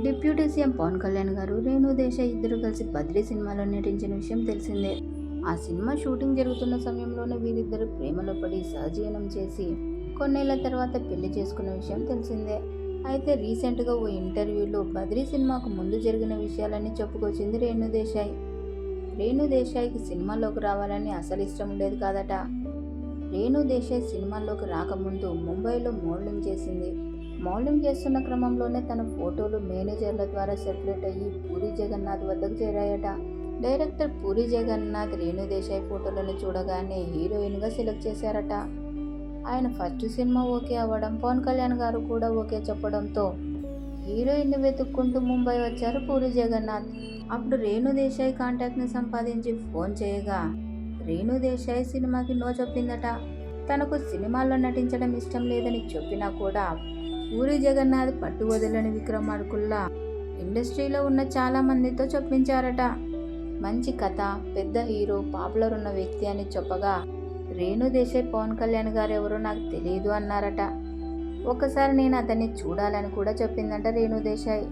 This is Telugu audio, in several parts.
డిప్యూటీ సీఎం పవన్ కళ్యాణ్ గారు రేణు దేశాయ్ ఇద్దరు కలిసి బద్రీ సినిమాలో నటించిన విషయం తెలిసిందే. ఆ సినిమా షూటింగ్ జరుగుతున్న సమయంలోనే వీరిద్దరు ప్రేమలో పడి సహజీవనం చేసి కొన్నేళ్ళ తర్వాత పెళ్ళి చేసుకున్న విషయం తెలిసిందే. అయితే రీసెంట్గా ఓ ఇంటర్వ్యూలో బద్రీ సినిమాకు ముందు జరిగిన విషయాలన్నీ చెప్పుకొచ్చింది రేణు దేశాయ్. రేణు దేశాయ్కి సినిమాలోకి రావాలని అసలు ఇష్టం ఉండేది కాదట. రేణు దేశాయ్ సినిమాల్లోకి రాకముందు ముంబైలో మోడలింగ్ చేసింది. మోడలింగ్ చేస్తున్న క్రమంలోనే తన ఫోటోలు మేనేజర్ల ద్వారా సర్క్యులేట్ అయ్యి పూరి జగన్నాథ్ వద్దకు చేరాయట. డైరెక్టర్ పూరి జగన్నాథ్ రేణు దేశాయ్ ఫోటోలను చూడగానే హీరోయిన్గా సెలెక్ట్ చేశారట. ఆయన ఫస్ట్ సినిమా ఓకే అవ్వడం పవన్ కళ్యాణ్ గారు కూడా ఓకే చెప్పడంతో హీరోయిన్ని వెతుక్కుంటూ ముంబై వచ్చారు పూరి జగన్నాథ్. అప్పుడు రేణుదేశాయ్ కాంటాక్ట్ని సంపాదించి ఫోన్ చేయగా రేణుదేశాయ్ సినిమాకి నో చెప్పిందట. తనకు సినిమాల్లో నటించడం ఇష్టం లేదని చెప్పినా కూడా పూరి జగన్నాథ్ పట్టు వదలని విక్రమ్ అడుకుల్లా ఇండస్ట్రీలో ఉన్న చాలా మందితో చెప్పించారట. మంచి కథ పెద్ద హీరో పాపులర్ ఉన్న వ్యక్తి అని చెప్పగా రేణు దేశాయ్ పవన్ కళ్యాణ్ గారు ఎవరో నాకు తెలియదు అన్నారట. ఒకసారి నేను అతన్ని చూడాలని కూడా చెప్పిందంట రేణు దేశాయ్.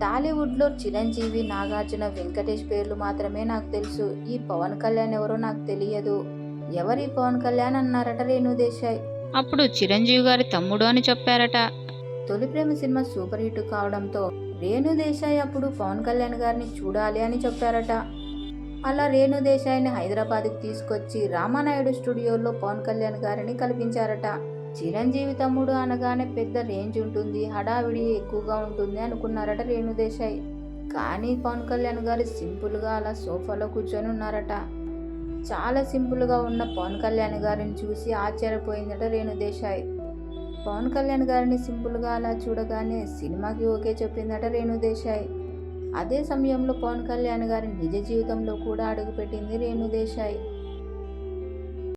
టాలీవుడ్లో చిరంజీవి నాగార్జున వెంకటేష్ పేర్లు మాత్రమే నాకు తెలుసు. ఈ పవన్ కళ్యాణ్ ఎవరో నాకు తెలియదు. ఎవరి పవన్ కళ్యాణ్ అన్నారట రేణు దేశాయ్. అప్పుడు చిరంజీవి గారి తమ్ముడు అని చెప్పారట. తొలి ప్రేమ సినిమా సూపర్ హిట్ కావడంతో రేణు దేశాయ్ అప్పుడు పవన్ కళ్యాణ్ గారిని చూడాలి అని చెప్పారట. అలా రేణు దేశాయ్ని హైదరాబాద్కి తీసుకొచ్చి రామానాయుడు స్టూడియోలో పవన్ కళ్యాణ్ గారిని కల్పించారట. చిరంజీవి తమ్ముడు అనగానే పెద్ద రేంజ్ ఉంటుంది హడావిడి ఎక్కువగా ఉంటుంది అనుకున్నారట రేణు దేశాయ్. కానీ పవన్ కళ్యాణ్ గారు సింపుల్గా అలా సోఫాలో కూర్చొని ఉన్నారట. చాలా సింపుల్గా ఉన్న పవన్ కళ్యాణ్ గారిని చూసి ఆశ్చర్యపోయిందట రేణు దేశాయ్ పవన్ కళ్యాణ్ గారిని సింపుల్గా అలా చూడగానే సినిమాకి ఓకే చెప్పిందట రేణు దేశాయ్ అదే సమయంలో పవన్ కళ్యాణ్ గారి నిజ జీవితంలో కూడా అడుగుపెట్టింది రేణు దేశాయ్